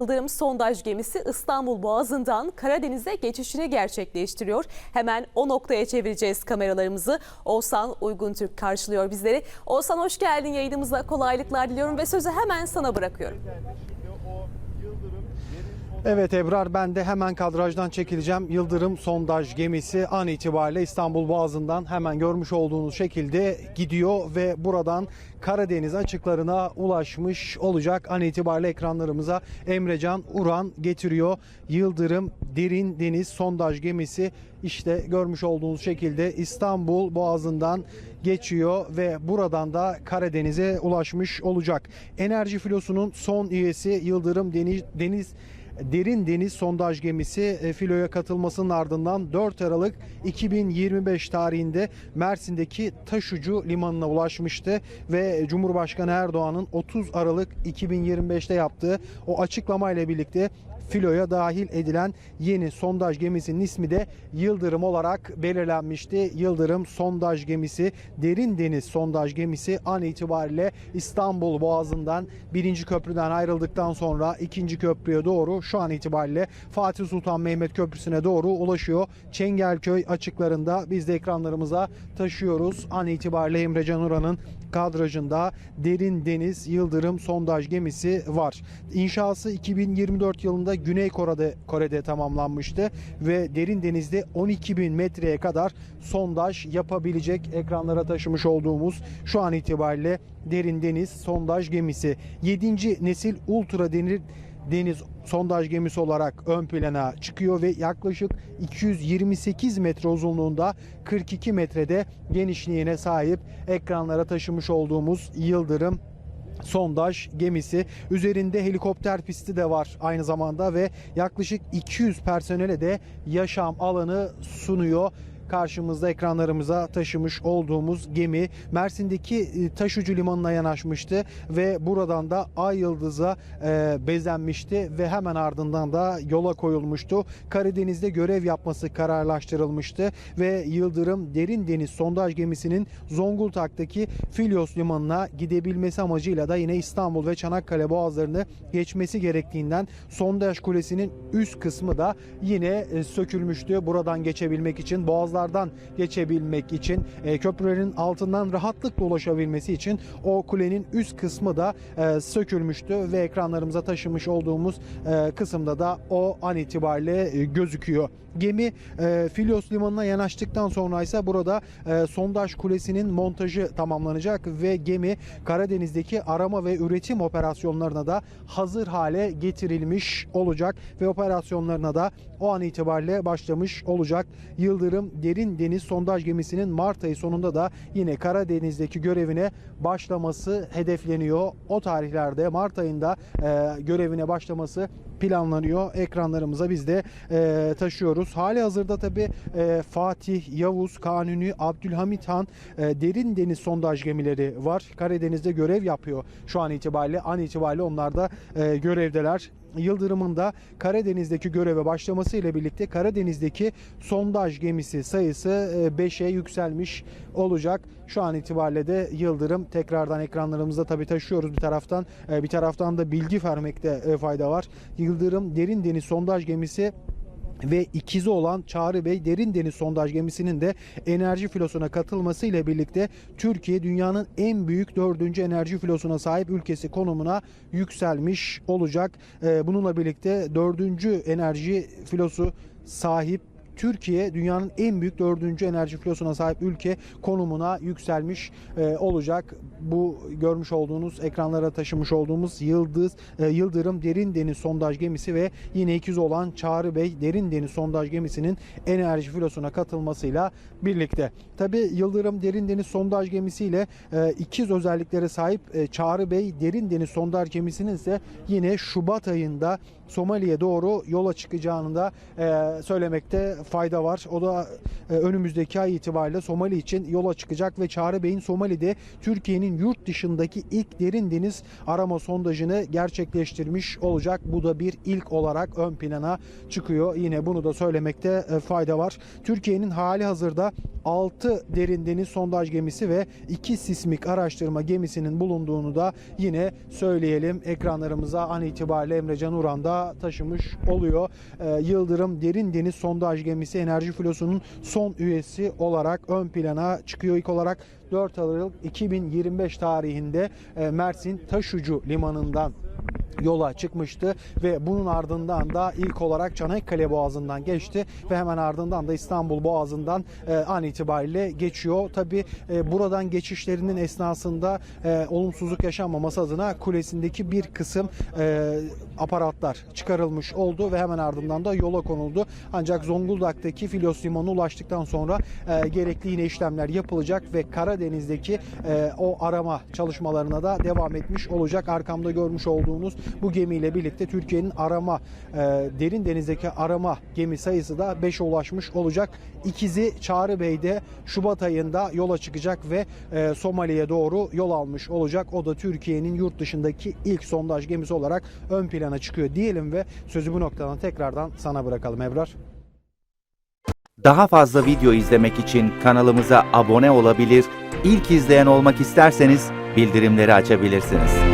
Yıldırım sondaj gemisi İstanbul Boğazı'ndan Karadeniz'e geçişini gerçekleştiriyor. Hemen o noktaya çevireceğiz kameralarımızı. Oğuzhan Uygun Türk karşılıyor bizleri. Oğuzhan hoş geldin yayınımıza kolaylıklar diliyorum ve sözü hemen sana bırakıyorum. Evet Ebrar ben de hemen kadrajdan çekileceğim. Yıldırım sondaj gemisi an itibariyle İstanbul Boğazı'ndan hemen görmüş olduğunuz şekilde gidiyor ve buradan Karadeniz açıklarına ulaşmış olacak. An itibariyle ekranlarımıza Emrecan Uran getiriyor. Yıldırım derin deniz sondaj gemisi işte görmüş olduğunuz şekilde İstanbul Boğazı'ndan geçiyor ve buradan da Karadeniz'e ulaşmış olacak. Enerji filosunun son üyesi Yıldırım Deniz, Deniz Derin Deniz Sondaj Gemisi e, filoya katılmasının ardından 4 Aralık 2025 tarihinde Mersin'deki Taşucu limanına ulaşmıştı ve Cumhurbaşkanı Erdoğan'ın 30 Aralık 2025'te yaptığı o açıklamayla birlikte filoya dahil edilen yeni sondaj gemisinin ismi de Yıldırım olarak belirlenmişti. Yıldırım sondaj gemisi, derin deniz sondaj gemisi an itibariyle İstanbul Boğazı'ndan birinci köprüden ayrıldıktan sonra ikinci köprüye doğru şu an itibariyle Fatih Sultan Mehmet Köprüsü'ne doğru ulaşıyor. Çengelköy açıklarında biz de ekranlarımıza taşıyoruz. An itibariyle Emre Can Uran'ın kadrajında derin deniz Yıldırım sondaj gemisi var. İnşası 2024 yılında Güney Kore'de, Kore'de tamamlanmıştı ve derin denizde 12 bin metreye kadar sondaj yapabilecek ekranlara taşımış olduğumuz şu an itibariyle derin deniz sondaj gemisi. 7. nesil ultra denir deniz sondaj gemisi olarak ön plana çıkıyor ve yaklaşık 228 metre uzunluğunda 42 metrede genişliğine sahip ekranlara taşımış olduğumuz Yıldırım sondaj gemisi. Üzerinde helikopter pisti de var aynı zamanda ve yaklaşık 200 personele de yaşam alanı sunuyor karşımızda ekranlarımıza taşımış olduğumuz gemi Mersin'deki e, taşucu limanına yanaşmıştı ve buradan da Ay Yıldız'a e, bezenmişti ve hemen ardından da yola koyulmuştu. Karadeniz'de görev yapması kararlaştırılmıştı ve Yıldırım Derin Deniz sondaj gemisinin Zonguldak'taki Filyos limanına gidebilmesi amacıyla da yine İstanbul ve Çanakkale boğazlarını geçmesi gerektiğinden sondaj kulesinin üst kısmı da yine e, sökülmüştü. Buradan geçebilmek için boğazlardan geçebilmek için e, köprülerin altından rahatlıkla ulaşabilmesi için o kulenin üst kısmı da e, sökülmüştü ve ekranlarımıza taşımış olduğumuz e, kısımda da o an itibariyle e, gözüküyor. Gemi e, Filyos limanına yanaştıktan sonra ise burada e, sondaj kulesinin montajı tamamlanacak ve gemi Karadeniz'deki arama ve üretim operasyonlarına da hazır hale getirilmiş olacak ve operasyonlarına da o an itibariyle başlamış olacak. Yıldırım Derin Deniz Sondaj Gemisi'nin Mart ayı sonunda da yine Karadeniz'deki görevine başlaması hedefleniyor. O tarihlerde Mart ayında e, görevine başlaması planlanıyor. Ekranlarımıza biz de e, taşıyoruz. Hali hazırda tabi Fatih, Yavuz, Kanuni, Abdülhamit Han e, derin deniz sondaj gemileri var. Karadeniz'de görev yapıyor şu an itibariyle. An itibariyle onlar da e, görevdeler. Yıldırım'ın da Karadeniz'deki göreve başlaması ile birlikte Karadeniz'deki sondaj gemisi sayısı 5'e yükselmiş olacak. Şu an itibariyle de Yıldırım tekrardan ekranlarımızda tabi taşıyoruz bir taraftan. E, Bir taraftan da bilgi vermekte e, fayda var. Yıldırım derin deniz sondaj gemisi ve ikizi olan Çağrı Bey Derin Deniz Sondaj Gemisi'nin de enerji filosuna katılması ile birlikte Türkiye dünyanın en büyük dördüncü enerji filosuna sahip ülkesi konumuna yükselmiş olacak. Ee, Bununla birlikte dördüncü enerji filosu sahip Türkiye dünyanın en büyük dördüncü enerji filosuna sahip ülke konumuna yükselmiş e, olacak. Bu görmüş olduğunuz ekranlara taşımış olduğumuz Yıldız e, Yıldırım Derin Deniz Sondaj Gemisi ve yine ikiz olan Çağrı Bey Derin Deniz Sondaj Gemisi'nin enerji filosuna katılmasıyla birlikte. Tabi Yıldırım Derin Deniz Sondaj Gemisi ile e, ikiz özelliklere sahip e, Çağrı Bey Derin Deniz Sondaj Gemisi'nin ise yine Şubat ayında Somali'ye doğru yola çıkacağını da e, söylemekte fayda var. O da e, önümüzdeki ay itibariyle Somali için yola çıkacak ve Çağrı Bey'in Somali'de Türkiye'nin yurt dışındaki ilk derin deniz arama sondajını gerçekleştirmiş olacak. Bu da bir ilk olarak ön plana çıkıyor. Yine bunu da söylemekte e, fayda var. Türkiye'nin hali hazırda 6 derin deniz sondaj gemisi ve 2 sismik araştırma gemisinin bulunduğunu da yine söyleyelim. Ekranlarımıza an itibariyle Emrecan Uran da taşımış oluyor. Ee, Yıldırım Derin Deniz Sondaj Gemisi Enerji Filosu'nun son üyesi olarak ön plana çıkıyor. İlk olarak 4 Aralık 2025 tarihinde e, Mersin Taşucu Limanı'ndan yola çıkmıştı ve bunun ardından da ilk olarak Çanakkale Boğazı'ndan geçti ve hemen ardından da İstanbul Boğazı'ndan e, an itibariyle geçiyor. Tabi buradan geçişlerinin esnasında e, olumsuzluk yaşanmaması adına kulesindeki bir kısım e, aparatlar çıkarılmış oldu ve hemen ardından da yola konuldu. Ancak Zonguldak'taki Filos Limanı'na ulaştıktan sonra e, gerekli yine işlemler yapılacak ve Karadeniz'deki e, o arama çalışmalarına da devam etmiş olacak. Arkamda görmüş olduğunuz bu gemiyle birlikte Türkiye'nin arama e, derin denizdeki arama gemi sayısı da 5'e ulaşmış olacak. İkizi Çağrı Bey de Şubat ayında yola çıkacak ve e, Somali'ye doğru yol almış olacak. O da Türkiye'nin yurt dışındaki ilk sondaj gemisi olarak ön plana çıkıyor diyelim ve sözü bu noktadan tekrardan sana bırakalım Ebrar. Daha fazla video izlemek için kanalımıza abone olabilir, ilk izleyen olmak isterseniz bildirimleri açabilirsiniz.